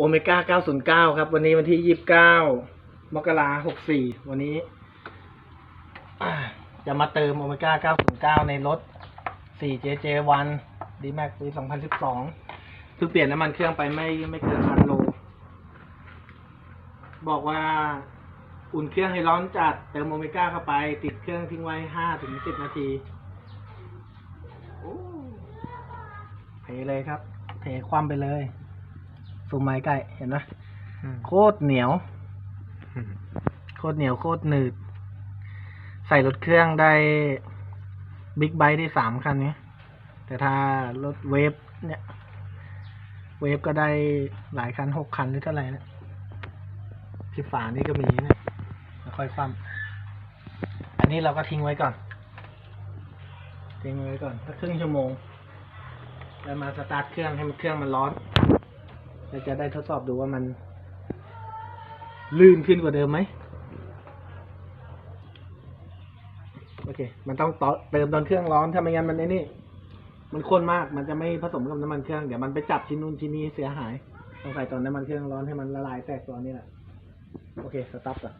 โอเมก้า 909 ครับ วันนี้วันที่ 29 มกราคม 64 วันนี้ จะมาเติมโอเมก้า 909 ในรถ 4JJ1 D-Max ปี 2012 เพิ่งเปลี่ยนน้ำมันเครื่องไปไม่ไม่เกินพันโล บอกว่าอุ่นเครื่องให้ร้อนจัด เติมโอเมก้าเข้าไป ติดเครื่องทิ้งไว้ 5-10 นาทีเทเลยครับ เทคว่ำไปเลย ซูมไม้ใกล้เห็นไหมโคตรเหนียว โคตรเหนียวโคตรหนืด ใส่รถเครื่องได้บิ๊กไบค์ได้สามคันนี้ แต่ถ้ารถเวฟเนี่ย เวฟก็ได้หลายคันหกคันหรือเท่าไหร่นะที่ฝานี่ก็มีเนี่ยแล้วค่อยคว่ำอันนี้เราก็ทิ้งไว้ก่อน ทิ้งไว้ก่อนสักครึ่งชั่วโมงแล้วมาสตาร์ทเครื่องให้มันเครื่องมันร้อน เราจะได้ทดสอบดูว่ามัน ลื่นขึ้นกว่าเดิมไหมโอเค มันต้องต่อเติมตอนเครื่องร้อน ถ้าไม่งั้นมันไอ้นี่ มันข้นมาก มันจะไม่ผสมกับน้ำมันเครื่อง เดี๋ยวมันไปจับชิ้นนู้นชิ้นนี้เสียหาย ต้องใส่ตอนน้ำมันเครื่องร้อนให้มันละลายแตกตัวนี้แหละ โอเค สตาร์ทก่อน